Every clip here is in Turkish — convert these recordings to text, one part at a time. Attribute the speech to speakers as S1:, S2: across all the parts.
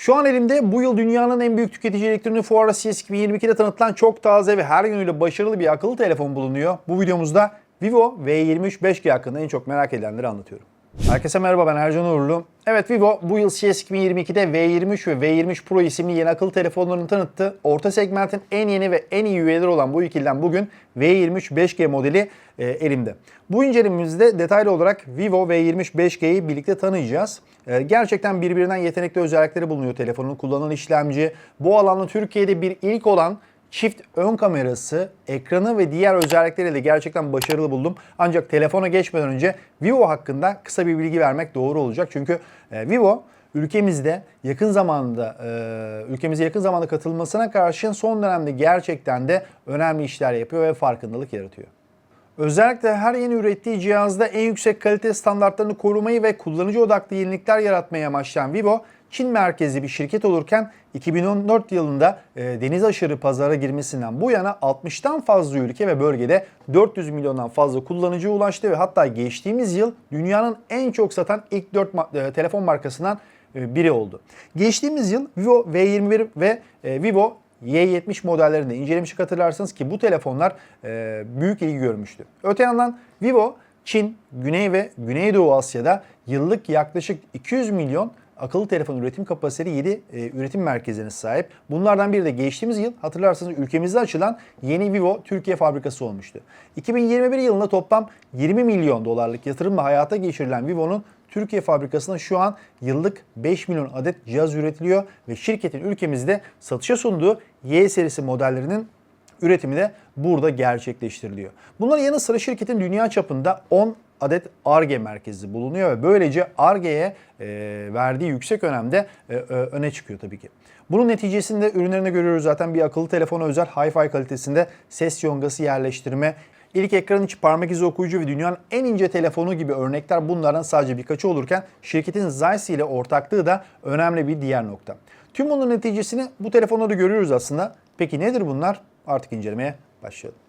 S1: Şu an elimde bu yıl dünyanın en büyük tüketici elektronik fuarı CES 2022'de tanıtılan çok taze ve her yönüyle başarılı bir akıllı telefon bulunuyor. Bu videomuzda Vivo V23 5G hakkında en çok merak edilenleri anlatıyorum. Herkese merhaba ben Ercan Uğurlu. Evet Vivo bu yıl CES 2022'de V23 ve V23 Pro isimli yeni akıllı telefonlarını tanıttı. Orta segmentin en yeni ve en iyi üyeleri olan bu ikiliden bugün V23 5G modeli e, elimde. Bu incelememizde detaylı olarak Vivo V23 5G'yi birlikte tanıyacağız. E, gerçekten birbirinden yetenekli özellikleri bulunuyor telefonun. Kullanılan işlemci, bu alanda Türkiye'de bir ilk olan çift ön kamerası, ekranı ve diğer özellikleriyle gerçekten başarılı buldum. Ancak telefona geçmeden önce Vivo hakkında kısa bir bilgi vermek doğru olacak. Çünkü e, Vivo ülkemizde yakın zamanda e, ülkemize yakın zamanda katılmasına karşın son dönemde gerçekten de önemli işler yapıyor ve farkındalık yaratıyor. Özellikle her yeni ürettiği cihazda en yüksek kalite standartlarını korumayı ve kullanıcı odaklı yenilikler yaratmaya amaçlayan Vivo, Çin merkezli bir şirket olurken 2014 yılında e, deniz aşırı pazara girmesinden bu yana 60'tan fazla ülke ve bölgede 400 milyondan fazla kullanıcıya ulaştı ve hatta geçtiğimiz yıl dünyanın en çok satan ilk 4 ma- e, telefon markasından e, biri oldu. Geçtiğimiz yıl Vivo V21 ve e, Vivo Y70 modellerinde incelemiştik hatırlarsınız ki bu telefonlar e, büyük ilgi görmüştü. Öte yandan Vivo, Çin, Güney ve Güneydoğu Asya'da yıllık yaklaşık 200 milyon akıllı telefon üretim kapasiteli 7 e, üretim merkezine sahip. Bunlardan biri de geçtiğimiz yıl hatırlarsanız ülkemizde açılan yeni Vivo Türkiye fabrikası olmuştu. 2021 yılında toplam 20 milyon dolarlık yatırımla hayata geçirilen Vivo'nun Türkiye fabrikasında şu an yıllık 5 milyon adet cihaz üretiliyor ve şirketin ülkemizde satışa sunduğu Y serisi modellerinin üretimi de burada gerçekleştiriliyor. Bunların yanı sıra şirketin dünya çapında 10 adet ARGE merkezi bulunuyor ve böylece ARGE'ye e, verdiği yüksek önemde e, öne çıkıyor tabii ki. Bunun neticesinde ürünlerinde görüyoruz zaten bir akıllı telefona özel Hi-Fi kalitesinde ses yongası yerleştirme, İlk ekran içi parmak izi okuyucu ve dünyanın en ince telefonu gibi örnekler bunlardan sadece birkaçı olurken şirketin Zeiss ile ortaklığı da önemli bir diğer nokta. Tüm bunun neticesini bu telefonlarda görüyoruz aslında. Peki nedir bunlar? Artık incelemeye başlayalım.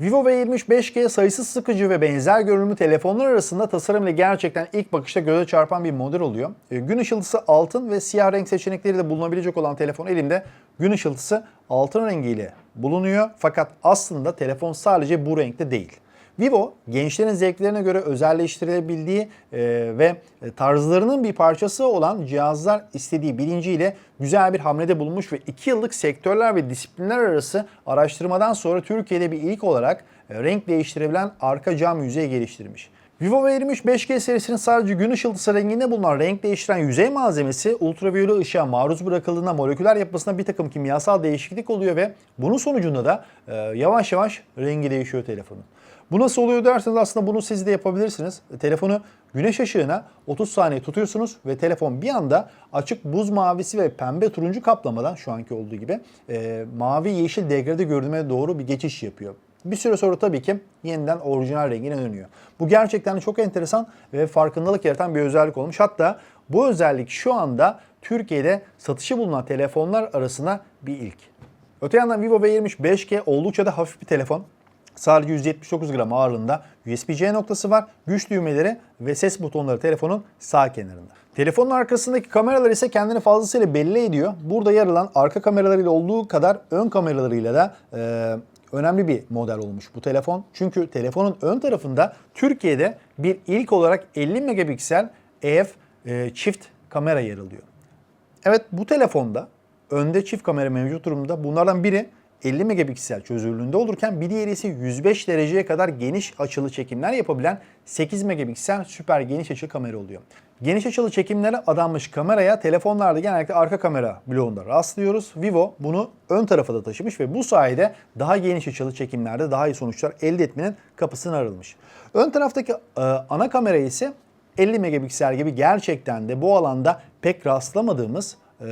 S1: Vivo V23 5G sayısız sıkıcı ve benzer görünümlü telefonlar arasında tasarım ile gerçekten ilk bakışta göze çarpan bir model oluyor. E, Gün ışıltısı altın ve siyah renk seçenekleri de bulunabilecek olan telefon elimde gün ışıltısı altın rengiyle bulunuyor. Fakat aslında telefon sadece bu renkte değil. Vivo gençlerin zevklerine göre özelleştirilebildiği e, ve tarzlarının bir parçası olan cihazlar istediği bilinciyle güzel bir hamlede bulunmuş ve 2 yıllık sektörler ve disiplinler arası araştırmadan sonra Türkiye'de bir ilk olarak e, renk değiştirebilen arka cam yüzeyi geliştirmiş. Vivo V23 5G serisinin sadece gün ışıltısı renginde bulunan renk değiştiren yüzey malzemesi ultraviyole ışığa maruz bırakıldığında moleküler yapısında bir takım kimyasal değişiklik oluyor ve bunun sonucunda da e, yavaş yavaş rengi değişiyor telefonun. Bu nasıl oluyor derseniz aslında bunu siz de yapabilirsiniz. Telefonu güneş ışığına 30 saniye tutuyorsunuz ve telefon bir anda açık buz mavisi ve pembe turuncu kaplamadan şu anki olduğu gibi e, mavi yeşil degrade görünüme doğru bir geçiş yapıyor. Bir süre sonra tabii ki yeniden orijinal rengine dönüyor. Bu gerçekten çok enteresan ve farkındalık yaratan bir özellik olmuş. Hatta bu özellik şu anda Türkiye'de satışı bulunan telefonlar arasında bir ilk. Öte yandan Vivo V23 5G oldukça da hafif bir telefon. Sadece 179 gram ağırlığında USB-C noktası var, güç düğmeleri ve ses butonları telefonun sağ kenarında. Telefonun arkasındaki kameralar ise kendini fazlasıyla belli ediyor. Burada yer alan arka kameralarıyla olduğu kadar ön kameralarıyla da e, önemli bir model olmuş bu telefon. Çünkü telefonun ön tarafında Türkiye'de bir ilk olarak 50 megapiksel EF e, çift kamera yer alıyor. Evet bu telefonda önde çift kamera mevcut durumda. Bunlardan biri 50 megapiksel çözünürlüğünde olurken bir diğeri ise 105 dereceye kadar geniş açılı çekimler yapabilen 8 megapiksel süper geniş açılı kamera oluyor. Geniş açılı çekimlere adanmış kameraya telefonlarda genellikle arka kamera bloğunda rastlıyoruz. Vivo bunu ön tarafa da taşımış ve bu sayede daha geniş açılı çekimlerde daha iyi sonuçlar elde etmenin kapısını aralmış. Ön taraftaki e, ana kamera ise 50 megapiksel gibi gerçekten de bu alanda pek rastlamadığımız e,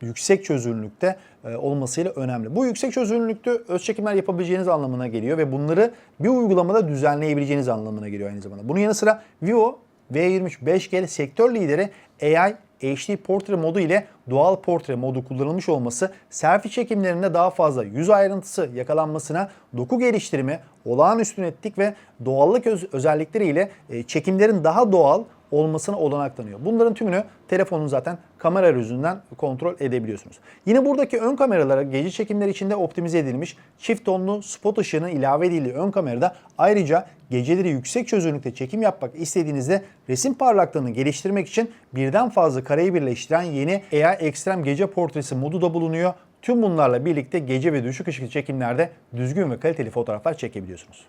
S1: yüksek çözünürlükte e, olmasıyla önemli. Bu yüksek çözünürlükte öz çekimler yapabileceğiniz anlamına geliyor ve bunları bir uygulamada düzenleyebileceğiniz anlamına geliyor aynı zamanda. Bunun yanı sıra Vivo V23 5G sektör lideri AI HD portre modu ile doğal portre modu kullanılmış olması selfie çekimlerinde daha fazla yüz ayrıntısı yakalanmasına, doku geliştirme, olağanüstü netlik ve doğallık öz- özellikleriyle e, çekimlerin daha doğal, olmasına olanak tanıyor. Bunların tümünü telefonun zaten kamera yüzünden kontrol edebiliyorsunuz. Yine buradaki ön kameralara gece çekimler içinde optimize edilmiş çift tonlu spot ışığının ilave edildiği ön kamerada ayrıca geceleri yüksek çözünürlükte çekim yapmak istediğinizde resim parlaklığını geliştirmek için birden fazla kareyi birleştiren yeni AI Extreme gece portresi modu da bulunuyor. Tüm bunlarla birlikte gece ve düşük ışıklı çekimlerde düzgün ve kaliteli fotoğraflar çekebiliyorsunuz.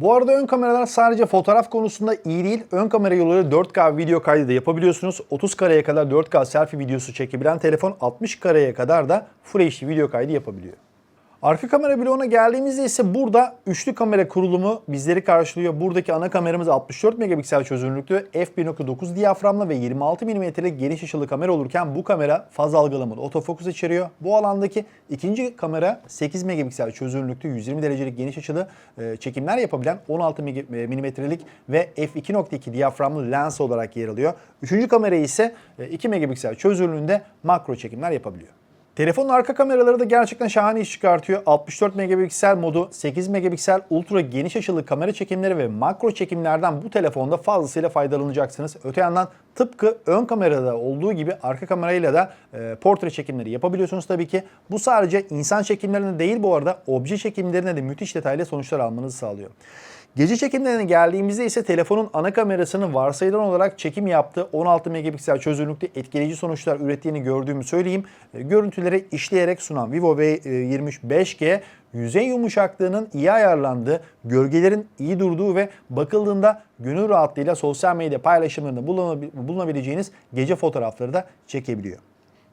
S1: Bu arada ön kameralar sadece fotoğraf konusunda iyi değil. Ön kamera yoluyla 4K video kaydı da yapabiliyorsunuz. 30 kareye kadar 4K selfie videosu çekebilen telefon 60 kareye kadar da Full HD video kaydı yapabiliyor. Arka kamera bloğuna geldiğimizde ise burada üçlü kamera kurulumu bizleri karşılıyor. Buradaki ana kameramız 64 megapiksel çözünürlüklü f1.9 diyaframlı ve 26 mm'lik geniş açılı kamera olurken bu kamera faz algılamalı otofokus içeriyor. Bu alandaki ikinci kamera 8 megapiksel çözünürlüklü 120 derecelik geniş açılı e, çekimler yapabilen 16 mm'lik ve f2.2 diyaframlı lens olarak yer alıyor. Üçüncü kamera ise e, 2 megapiksel çözünürlüğünde makro çekimler yapabiliyor. Telefonun arka kameraları da gerçekten şahane iş çıkartıyor. 64 megapiksel modu, 8 megapiksel ultra geniş açılı kamera çekimleri ve makro çekimlerden bu telefonda fazlasıyla faydalanacaksınız. Öte yandan tıpkı ön kamerada olduğu gibi arka kamerayla da e, portre çekimleri yapabiliyorsunuz tabii ki. Bu sadece insan çekimlerine değil bu arada obje çekimlerine de müthiş detaylı sonuçlar almanızı sağlıyor. Gece çekimlerine geldiğimizde ise telefonun ana kamerasının varsayılan olarak çekim yaptığı 16 megapiksel çözünürlükte etkileyici sonuçlar ürettiğini gördüğümü söyleyeyim. E, Görüntüleri işleyerek sunan Vivo V23 5G yüzey yumuşaklığının iyi ayarlandığı, gölgelerin iyi durduğu ve bakıldığında gönül rahatlığıyla sosyal medya paylaşımlarında bulunabileceğiniz gece fotoğrafları da çekebiliyor.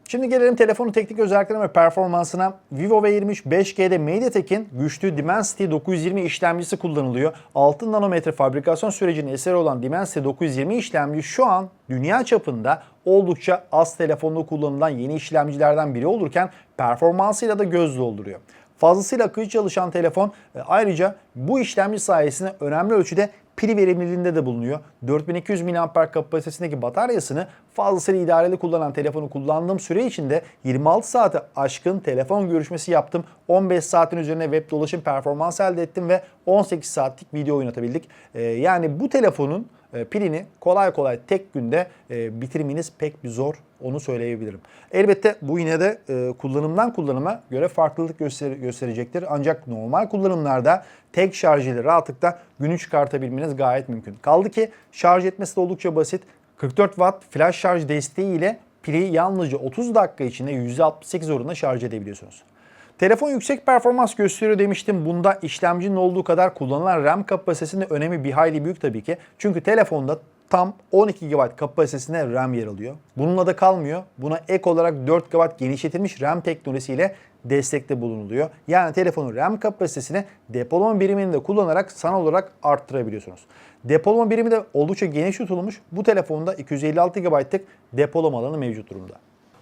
S1: Şimdi gelelim telefonun teknik özelliklerine ve performansına. Vivo V23 5G'de MediaTek'in güçlü Dimensity 920 işlemcisi kullanılıyor. 6 nanometre fabrikasyon sürecinin eseri olan Dimensity 920 işlemci şu an dünya çapında oldukça az telefonda kullanılan yeni işlemcilerden biri olurken performansıyla da göz dolduruyor. Fazlasıyla akıcı çalışan telefon e, ayrıca bu işlemci sayesinde önemli ölçüde pil verimliliğinde de bulunuyor. 4200 mAh kapasitesindeki bataryasını fazlasıyla idareli kullanan telefonu kullandığım süre içinde 26 saate aşkın telefon görüşmesi yaptım. 15 saatin üzerine web dolaşım performansı elde ettim ve 18 saatlik video oynatabildik. Ee, yani bu telefonun pilini kolay kolay tek günde e, bitirmeniz pek bir zor onu söyleyebilirim. Elbette bu yine de e, kullanımdan kullanıma göre farklılık göster gösterecektir. Ancak normal kullanımlarda tek şarj ile rahatlıkla günü çıkartabilmeniz gayet mümkün. Kaldı ki şarj etmesi de oldukça basit. 44 Watt flash şarj desteği ile pili yalnızca 30 dakika içinde %68 oranında şarj edebiliyorsunuz. Telefon yüksek performans gösteriyor demiştim. Bunda işlemcinin olduğu kadar kullanılan RAM kapasitesinin önemi bir hayli büyük tabii ki. Çünkü telefonda tam 12 GB kapasitesine RAM yer alıyor. Bununla da kalmıyor. Buna ek olarak 4 GB genişletilmiş RAM teknolojisiyle destekte bulunuluyor. Yani telefonun RAM kapasitesini depolama birimini de kullanarak sanal olarak arttırabiliyorsunuz. Depolama birimi de oldukça geniş tutulmuş. Bu telefonda 256 GB'lık depolama alanı mevcut durumda.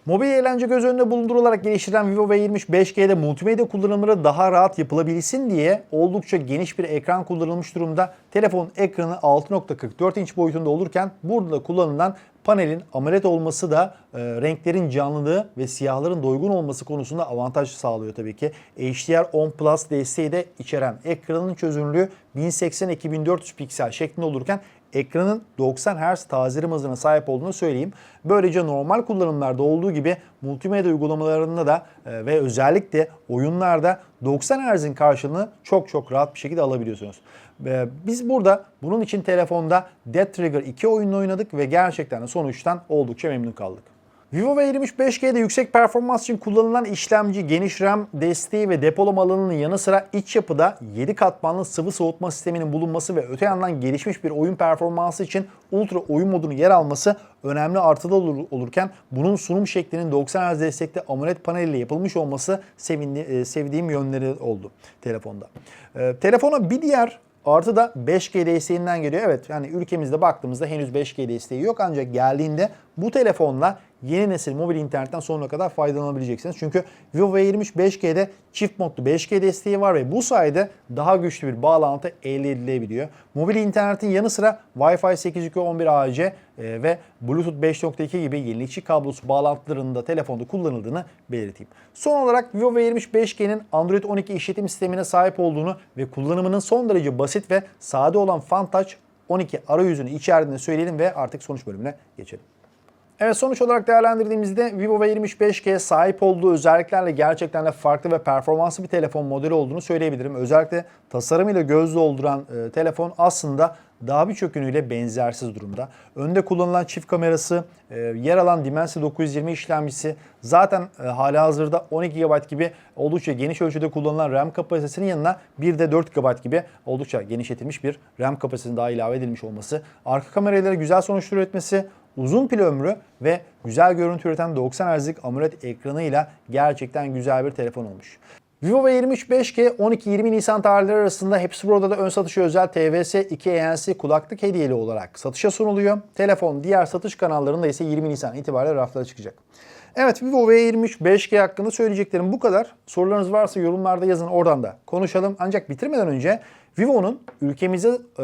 S1: Mobil eğlence göz önünde bulundurularak geliştirilen Vivo V23 5G'de multimedya kullanımları daha rahat yapılabilsin diye oldukça geniş bir ekran kullanılmış durumda. Telefonun ekranı 6.44 inç boyutunda olurken burada da kullanılan panelin AMOLED olması da e, renklerin canlılığı ve siyahların doygun olması konusunda avantaj sağlıyor tabii ki. HDR10 Plus desteği de içeren ekranın çözünürlüğü 1080-2400 piksel şeklinde olurken ekranın 90 Hz tazerim hızına sahip olduğunu söyleyeyim. Böylece normal kullanımlarda olduğu gibi multimedya uygulamalarında da e, ve özellikle oyunlarda 90 Hz'in karşılığını çok çok rahat bir şekilde alabiliyorsunuz. E, biz burada bunun için telefonda Dead Trigger 2 oyununu oynadık ve gerçekten sonuçtan oldukça memnun kaldık. Vivo V23 5G'de yüksek performans için kullanılan işlemci, geniş RAM desteği ve depolama alanının yanı sıra iç yapıda 7 katmanlı sıvı soğutma sisteminin bulunması ve öte yandan gelişmiş bir oyun performansı için ultra oyun modunu yer alması önemli artıda olur, olurken bunun sunum şeklinin 90 Hz destekli AMOLED paneliyle yapılmış olması sevindi, e, sevdiğim yönleri oldu telefonda. E, telefona bir diğer Artı da 5G desteğinden geliyor. Evet yani ülkemizde baktığımızda henüz 5G desteği yok ancak geldiğinde bu telefonla yeni nesil mobil internetten sonuna kadar faydalanabileceksiniz. Çünkü Vivo V23 5G'de çift modlu 5G desteği var ve bu sayede daha güçlü bir bağlantı elde edilebiliyor. Mobil internetin yanı sıra Wi-Fi 802.11ac e, ve Bluetooth 5.2 gibi yenilikçi kablosu bağlantılarının da telefonda kullanıldığını belirteyim. Son olarak Vivo V23 5G'nin Android 12 işletim sistemine sahip olduğunu ve kullanımının son derece basit ve sade olan Fan Touch 12 arayüzünü içerdiğini söyleyelim ve artık sonuç bölümüne geçelim. Evet sonuç olarak değerlendirdiğimizde Vivo V23 5G sahip olduğu özelliklerle gerçekten de farklı ve performanslı bir telefon modeli olduğunu söyleyebilirim. Özellikle tasarımıyla göz dolduran e, telefon aslında daha birçok yönüyle benzersiz durumda. Önde kullanılan çift kamerası, e, yer alan Dimensity 920 işlemcisi, zaten e, hala hazırda 12 GB gibi oldukça geniş ölçüde kullanılan RAM kapasitesinin yanına bir de 4 GB gibi oldukça genişletilmiş bir RAM kapasitesinin daha ilave edilmiş olması, arka kameralara güzel sonuçlar üretmesi, uzun pil ömrü ve güzel görüntü üreten 90 Hz'lik AMOLED ekranıyla gerçekten güzel bir telefon olmuş. Vivo V23 5G 12-20 Nisan tarihleri arasında hepsi burada da ön satışa özel TVS 2 ANC kulaklık hediyeli olarak satışa sunuluyor. Telefon diğer satış kanallarında ise 20 Nisan itibariyle raflara çıkacak. Evet Vivo V23 5G hakkında söyleyeceklerim bu kadar. Sorularınız varsa yorumlarda yazın oradan da konuşalım. Ancak bitirmeden önce Vivo'nun ülkemizde e,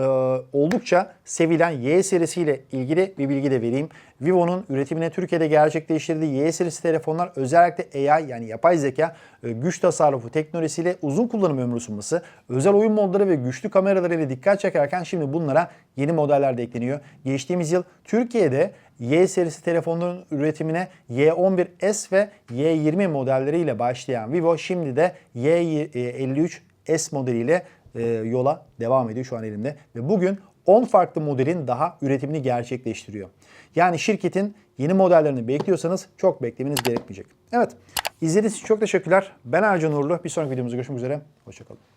S1: oldukça sevilen Y serisiyle ilgili bir bilgi de vereyim. Vivo'nun üretimine Türkiye'de gerçekleştirdiği Y serisi telefonlar özellikle AI yani yapay zeka e, güç tasarrufu teknolojisiyle uzun kullanım ömrü sunması, özel oyun modları ve güçlü kameralarıyla dikkat çekerken şimdi bunlara yeni modeller de ekleniyor. Geçtiğimiz yıl Türkiye'de Y serisi telefonların üretimine Y11S ve Y20 modelleriyle başlayan Vivo şimdi de Y53S modeliyle e, yola devam ediyor şu an elimde. Ve bugün 10 farklı modelin daha üretimini gerçekleştiriyor. Yani şirketin yeni modellerini bekliyorsanız çok beklemeniz gerekmeyecek. Evet izlediğiniz için çok teşekkürler. Ben Ercan Uğurlu. Bir sonraki videomuzda görüşmek üzere. Hoşçakalın.